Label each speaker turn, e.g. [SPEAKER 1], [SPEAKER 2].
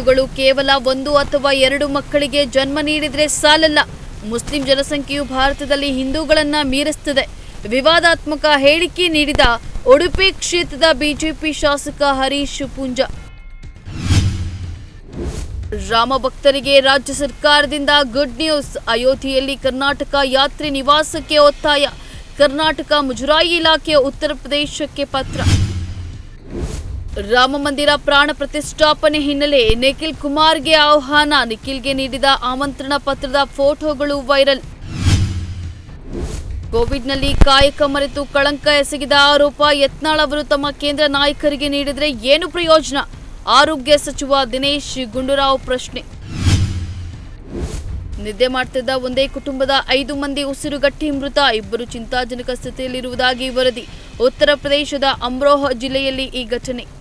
[SPEAKER 1] ಹಿಂದೂಗಳು ಕೇವಲ ಒಂದು ಅಥವಾ ಎರಡು ಮಕ್ಕಳಿಗೆ ಜನ್ಮ ನೀಡಿದರೆ ಸಾಲಲ್ಲ. ಮುಸ್ಲಿಂ ಜನಸಂಖ್ಯೆಯು ಭಾರತದಲ್ಲಿ ಹಿಂದೂಗಳನ್ನ ಮೀರಿಸುತ್ತದೆ ವಿವಾದಾತ್ಮಕ ಹೇಳಿಕೆ ನೀಡಿದ ಉಡುಪಿ ಕ್ಷೇತ್ರದ ಬಿಜೆಪಿ ಶಾಸಕ ಹರೀಶ್ ಪುಂಜ. ರಾಮ ಭಕ್ತರಿಗೆ ರಾಜ್ಯ ಸರ್ಕಾರದಿಂದ ಗುಡ್ ನ್ಯೂಸ್. ಅಯೋಧ್ಯೆಯಲ್ಲಿ ಕರ್ನಾಟಕ ಯಾತ್ರಿ ನಿವಾಸಕ್ಕೆ ಒತ್ತಾಯ. ಕರ್ನಾಟಕ ಮುಜರಾಯಿ ಇಲಾಖೆಯ ಉತ್ತರ ಪ್ರದೇಶಕ್ಕೆ ಪತ್ರ. ರಾಮ ಮಂದಿರ ಪ್ರಾಣ ಪ್ರತಿಷ್ಠಾಪನೆ ಹಿನ್ನೆಲೆ ನಿಖಿಲ್ ಕುಮಾರ್ಗೆ ಆಹ್ವಾನ. ನಿಖಿಲ್ಗೆ ನೀಡಿದ ಆಮಂತ್ರಣ ಪತ್ರದ ಫೋಟೋಗಳು ವೈರಲ್. ಕೋವಿಡ್ನಲ್ಲಿ ಕಾಯಕ ಮರೆತು ಕಳಂಕ ಎಸಗಿದ ಆರೋಪ ಯತ್ನಾಳ್ ಅವರು ತಮ್ಮ ಕೇಂದ್ರ ನಾಯಕರಿಗೆ ನೀಡಿದರೆ ಏನು ಪ್ರಯೋಜನ? ಆರೋಗ್ಯ ಸಚಿವ ದಿನೇಶ್ ಗುಂಡೂರಾವ್ ಪ್ರಶ್ನೆ. ನಿದ್ದೆ ಮಾಡ್ತಿದ್ದ ಒಂದೇ ಕುಟುಂಬದ ಐದು ಮಂದಿ ಉಸಿರುಗಟ್ಟಿ ಮೃತ. ಇಬ್ಬರು ಚಿಂತಾಜನಕ ಸ್ಥಿತಿಯಲ್ಲಿರುವುದಾಗಿ ವರದಿ. ಉತ್ತರ ಪ್ರದೇಶದ ಅಮ್ರೋಹ ಜಿಲ್ಲೆಯಲ್ಲಿ ಈ ಘಟನೆ.